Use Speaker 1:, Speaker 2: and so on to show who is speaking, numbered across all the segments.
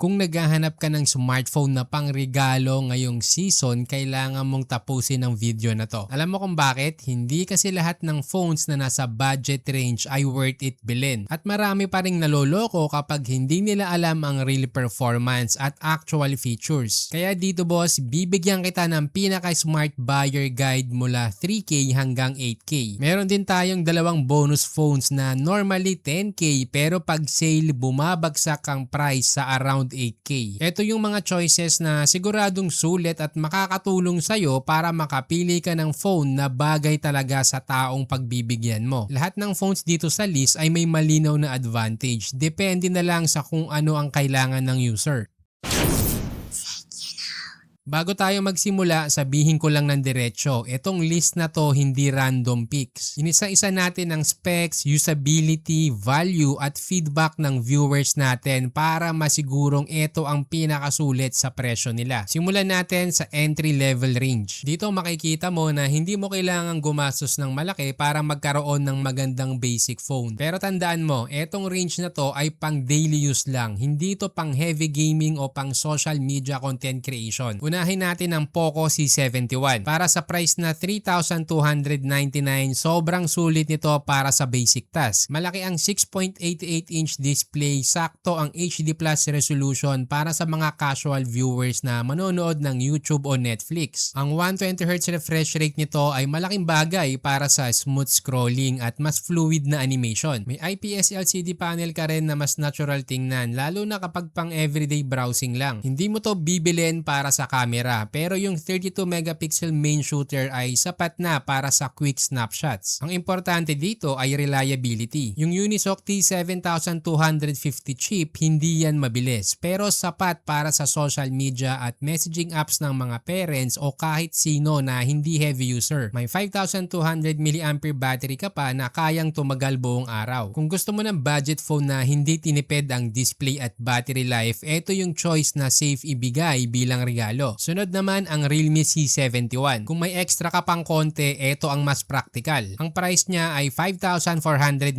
Speaker 1: Kung naghahanap ka ng smartphone na pangregalo ngayong season, kailangan mong tapusin ang video na to. Alam mo kung bakit? Hindi kasi lahat ng phones na nasa budget range ay worth it bilhin. At marami pa ring naloloko kapag hindi nila alam ang real performance at actual features. Kaya dito boss, bibigyan kita ng pinaka-smart buyer guide mula 3K hanggang 8K. Meron din tayong dalawang bonus phones na normally 10K pero pag sale bumabagsak ang price sa around 8K. Ito yung mga choices na siguradong sulit at makakatulong sa'yo para makapili ka ng phone na bagay talaga sa taong pagbibigyan mo. Lahat ng phones dito sa list ay may malinaw na advantage. Depende na lang sa kung ano ang kailangan ng user. Bago tayo magsimula, sabihin ko lang ng diretsyo, itong list na to hindi random picks. Inisa-isa natin ang specs, usability, value at feedback ng viewers natin para masigurong ito ang pinakasulit sa presyo nila. Simulan natin sa entry level range. Dito makikita mo na hindi mo kailangang gumastos ng malaki para magkaroon ng magandang basic phone. Pero tandaan mo, itong range na to ay pang daily use lang. Hindi to pang heavy gaming o pang social media content creation. Unahin natin ang Poco C71. Para sa price na 3,299, sobrang sulit nito para sa basic task. Malaki ang 6.88 inch display, sakto ang HD Plus resolution para sa mga casual viewers na manonood ng YouTube o Netflix. Ang 120Hz refresh rate nito ay malaking bagay para sa smooth scrolling at mas fluid na animation. May IPS LCD panel ka rin na mas natural tingnan, lalo na kapag pang everyday browsing lang. Hindi mo to bibilin para sa camera, pero yung 32 megapixel main shooter ay sapat na para sa quick snapshots. Ang importante dito ay reliability. Yung Unisoc T7250 chip, hindi yan mabilis, pero sapat para sa social media at messaging apps ng mga parents o kahit sino na hindi heavy user. May 5200 mAh battery ka pa na kayang tumagal buong araw. Kung gusto mo ng budget phone na hindi tinipid ang display at battery life, ito yung choice na safe ibigay bilang regalo. Sunod naman ang Realme C71. Kung may extra ka pang konti, ito ang mas practical. Ang price niya ay 5,499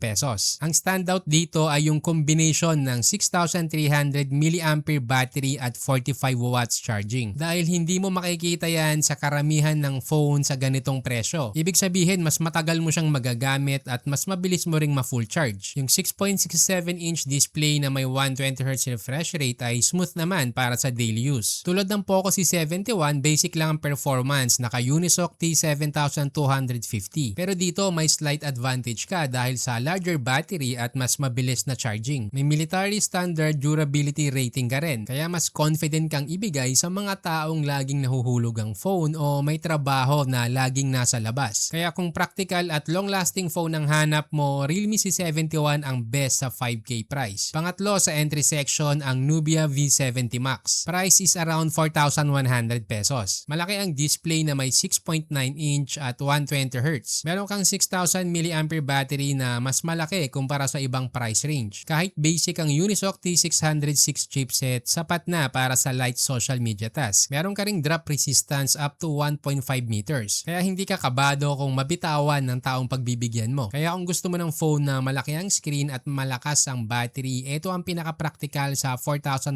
Speaker 1: pesos. Ang standout dito ay yung combination ng 6,300 mAh battery at 45 watts charging. Dahil hindi mo makikita yan sa karamihan ng phone sa ganitong presyo. Ibig sabihin, mas matagal mo siyang magagamit at mas mabilis mo ring ma-full charge. Yung 6.67 inch display na may 120Hz refresh rate ay smooth naman para sa daily use. Tulad ng Poco C71, basic lang ang performance, naka Unisoc T7250. Pero dito may slight advantage ka dahil sa larger battery at mas mabilis na charging. May military standard durability rating ka rin, kaya mas confident kang ibigay sa mga taong laging nahuhulog ang phone o may trabaho na laging nasa labas. Kaya kung practical at long-lasting phone ang hanap mo, Realme C71 ang best sa 5K price. Pangatlo sa entry section ang Nubia V70 Max. Price is around 4,100 pesos. Malaki ang display na may 6.9 inch at 120Hz. Meron kang 6,000 mAh battery na mas malaki kumpara sa ibang price range. Kahit basic ang Unisoc T606 chipset, sapat na para sa light social media task. Meron ka ring drop resistance up to 1.5 meters. Kaya hindi ka kabado kung mabitawan ng taong pagbibigyan mo. Kaya kung gusto mo ng phone na malaki ang screen at malakas ang battery, ito ang pinaka-practical sa 4,100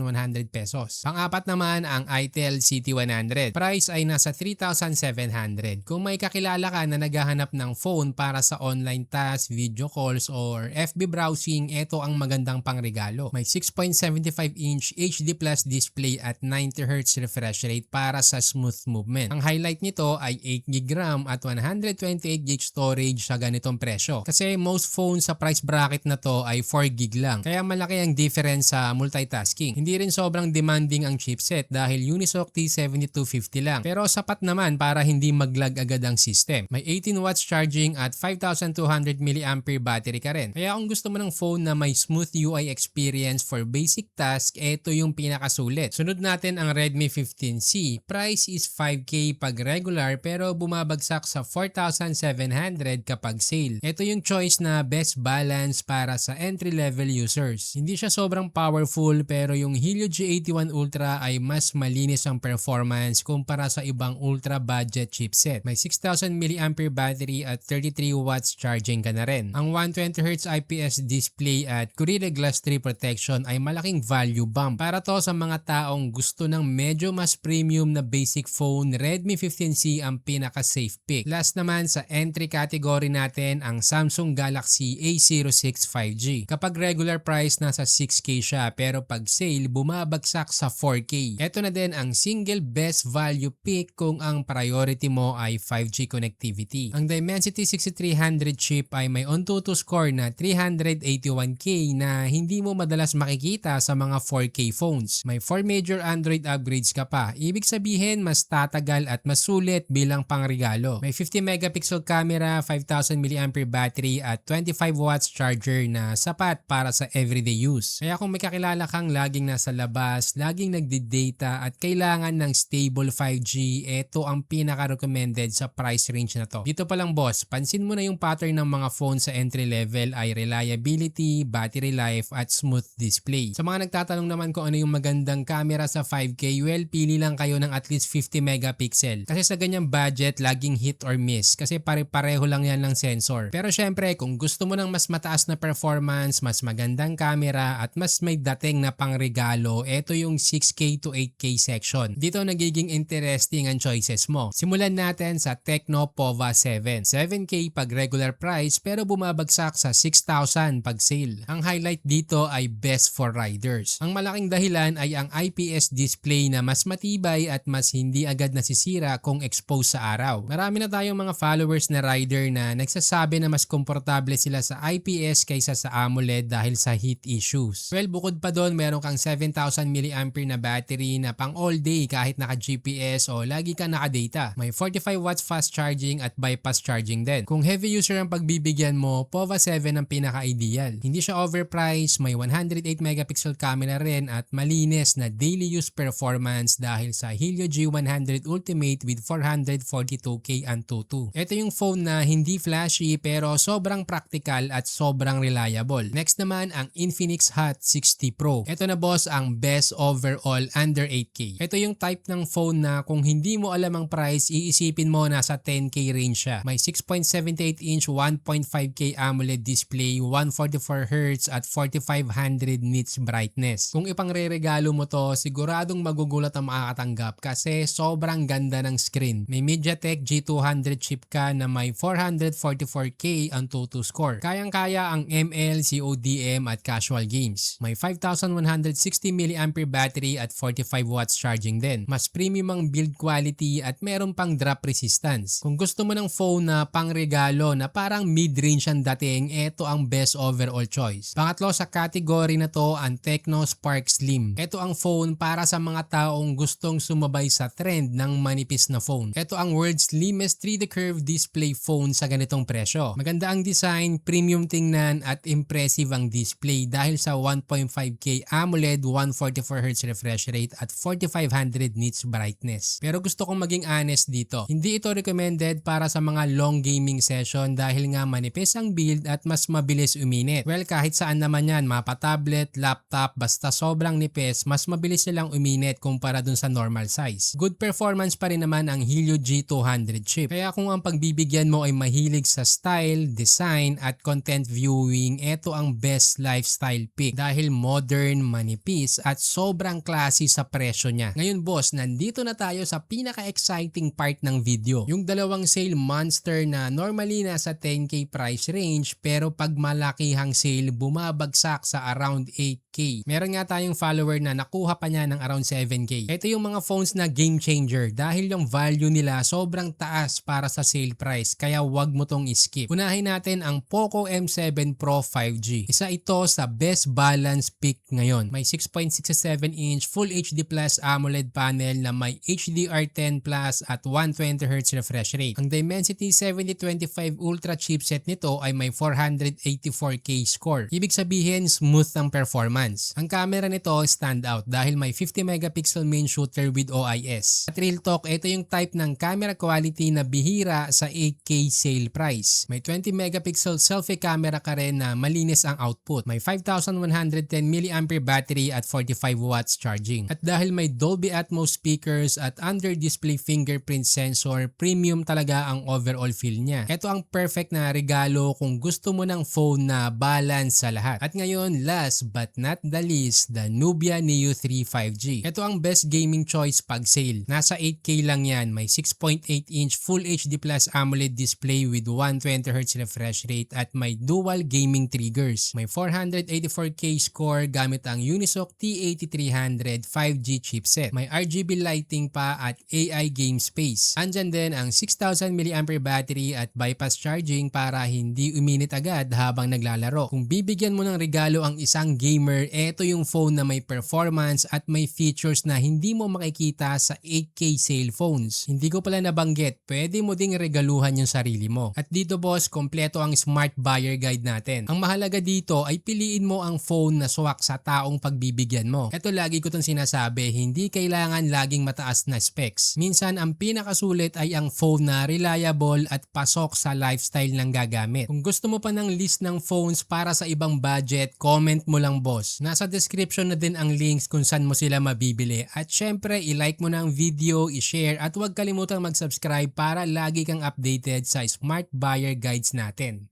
Speaker 1: pesos. Pang-apat naman ang ITEL CT100. Price ay nasa 3,700. Kung may kakilala ka na naghahanap ng phone para sa online tasks, video calls, or FB browsing, ito ang magandang pangregalo. May 6.75 inch HD Plus display at 90Hz refresh rate para sa smooth movement. Ang highlight nito ay 8GB RAM at 128GB storage sa ganitong presyo. Kasi most phones sa price bracket na to ay 4GB lang. Kaya malaki ang difference sa multitasking. Hindi rin sobrang demanding ang chipset dahil Unisoc T7250 lang. Pero sapat naman para hindi maglag agad ang system. May 18 watts charging at 5200 mAh battery ka rin. Kaya kung gusto mo ng phone na may smooth UI experience for basic task, ito yung pinakasulit. Sunod natin ang Redmi 15C. Price is 5K pag regular pero bumabagsak sa 4,700 kapag sale. Ito yung choice na best balance para sa entry-level users. Hindi siya sobrang powerful pero yung Helio G81 Ultra ay mas maliit malinis ang performance kumpara sa ibang ultra budget chipset. May 6000 mAh battery at 33 watts charging ka na rin. Ang 120Hz IPS display at Gorilla Glass 3 protection ay malaking value bump para to sa mga taong gusto ng medyo mas premium na basic phone. Redmi 15C ang pinaka-safe pick. Last naman sa entry category natin ang Samsung Galaxy A06 5G. Kapag regular price nasa 6K siya pero pag sale bumabagsak sa 4K. Ito na din ang single best value pick kung ang priority mo ay 5G connectivity. Ang Dimensity 6300 chip ay may Antutu score na 381K na hindi mo madalas makikita sa mga 4K phones. May 4 major Android upgrades ka pa. Ibig sabihin mas tatagal at mas sulit bilang pangregalo. May 50 megapixel camera, 5000 mAh battery at 25 watts charger na sapat para sa everyday use. Kaya kung may kakilala kang laging nasa labas, laging nagdi-data at kailangan ng stable 5G, ito ang pinaka-recommended sa price range na to. Dito pa lang boss, pansin mo na yung pattern ng mga phone sa entry level ay reliability, battery life at smooth display. Sa mga nagtatanong naman kung ano yung magandang camera sa 5K, well, pili lang kayo ng at least 50 megapixel. Kasi sa ganyang budget, laging hit or miss kasi pare-pareho lang yan ng sensor. Pero syempre, kung gusto mo ng mas mataas na performance, mas magandang camera at mas may dating na pangregalo, ito yung 6K to 8K section. Dito nagiging interesting ang choices mo. Simulan natin sa Tecno Pova 7. 7K pag regular price pero bumabagsak sa 6,000 pag sale. Ang highlight dito ay best for riders. Ang malaking dahilan ay ang IPS display na mas matibay at mas hindi agad nasisira kung exposed sa araw. Marami na tayong mga followers na rider na nagsasabi na mas komportable sila sa IPS kaysa sa AMOLED dahil sa heat issues. Well, bukod pa doon, meron kang 7,000 mAh na battery na pang all day kahit naka GPS o lagi ka naka-data. May 45 watts fast charging at bypass charging din. Kung heavy user ang pagbibigyan mo, POVA 7 ang pinaka-ideal. Hindi siya overpriced, may 108 megapixel camera rin at malinis na daily use performance dahil sa Helio G100 Ultimate with 442K Antutu. Ito yung phone na hindi flashy pero sobrang practical at sobrang reliable. Next naman ang Infinix Hot 60 Pro. Ito na boss ang best overall under 8K. Ito yung type ng phone na kung hindi mo alam ang price, iisipin mo nasa 10K range siya. May 6.78 inch 1.5K AMOLED display, 144Hz at 4500 nits brightness. Kung ipangre-regalo mo to, siguradong magugulat ang makakatanggap kasi sobrang ganda ng screen. May MediaTek G200 chip ka na may 444K ang Antutu score. Kayang-kaya ang ML, CODM at casual games. May 5160 mAh battery at 45 watts charging din. Mas premium ang build quality at meron pang drop resistance. Kung gusto mo ng phone na pangregalo na parang mid-range ang dating, ito ang best overall choice. Pangatlo sa category na to ang Tecno Spark Slim. Ito ang phone para sa mga taong gustong sumabay sa trend ng manipis na phone. Ito ang world's slimmest 3D curve display phone sa ganitong presyo. Maganda ang design, premium tingnan at impressive ang display dahil sa 1.5K AMOLED 144Hz refresh rate at 4500 nits brightness. Pero gusto kong maging honest dito. Hindi ito recommended para sa mga long gaming session dahil nga manipis ang build at mas mabilis uminit. Well, kahit saan naman yan, mapa tablet, laptop, basta sobrang nipis, mas mabilis silang uminit kumpara dun sa normal size. Good performance pa rin naman ang Helio G200 chip. Kaya kung ang pagbibigyan mo ay mahilig sa style, design at content viewing, ito ang best lifestyle pick dahil modern, manipis at sobrang classy sa presyo niya. Ngayon boss, nandito na tayo sa pinaka-exciting part ng video. Yung dalawang sale monster na normally nasa 10k price range pero pag malakihang sale bumabagsak sa around 8k. Meron nga tayong follower na nakuha pa niya ng around 7k. Ito yung mga phones na game changer dahil yung value nila sobrang taas para sa sale price kaya wag mo tong skip. Unahin natin ang Poco M7 Pro 5G. Isa ito sa best balance pick ngayon. May 6.67 inch Full HD Plus AMOLED panel na may HDR10 Plus at 120Hz refresh rate. Ang Dimensity 7025 Ultra chipset nito ay may 484K score. Ibig sabihin smooth ang performance performance. Ang camera nito stand out dahil may 50 megapixel main shooter with OIS. At real talk, ito yung type ng camera quality na bihira sa 8K sale price. May 20 megapixel selfie camera ka rin na malinis ang output. May 5110 mAh battery at 45 watts charging. At dahil may Dolby Atmos speakers at under-display fingerprint sensor, premium talaga ang overall feel niya. Ito ang perfect na regalo kung gusto mo ng phone na balance sa lahat. At ngayon, last but not the least, the Nubia Neo 3 5G. Ito ang best gaming choice pag sale. Nasa 8K lang yan. May 6.8 inch Full HD Plus AMOLED display with 120Hz refresh rate at may dual gaming triggers. May 484K score gamit ang Unisoc T8300 5G chipset. May RGB lighting pa at AI game space. Andyan din ang 6000 mAh battery at bypass charging para hindi uminit agad habang naglalaro. Kung bibigyan mo ng regalo ang isang gamer, eto yung phone na may performance at may features na hindi mo makikita sa 8K sale phones. Hindi ko pala nabanggit, pwede mo ding regaluhan yung sarili mo. At dito boss, kompleto ang smart buyer guide natin. Ang mahalaga dito ay piliin mo ang phone na swak sa taong pagbibigyan mo. Ito lagi ko itong sinasabi, hindi kailangan laging mataas na specs. Minsan ang pinakasulit ay ang phone na reliable at pasok sa lifestyle ng gagamit. Kung gusto mo pa ng list ng phones para sa ibang budget, comment mo lang boss. Nasa description na din ang links kung saan mo sila mabibili. At syempre, i-like mo na ang video, i-share at huwag kalimutang mag-subscribe para lagi kang updated sa smart buyer guides natin.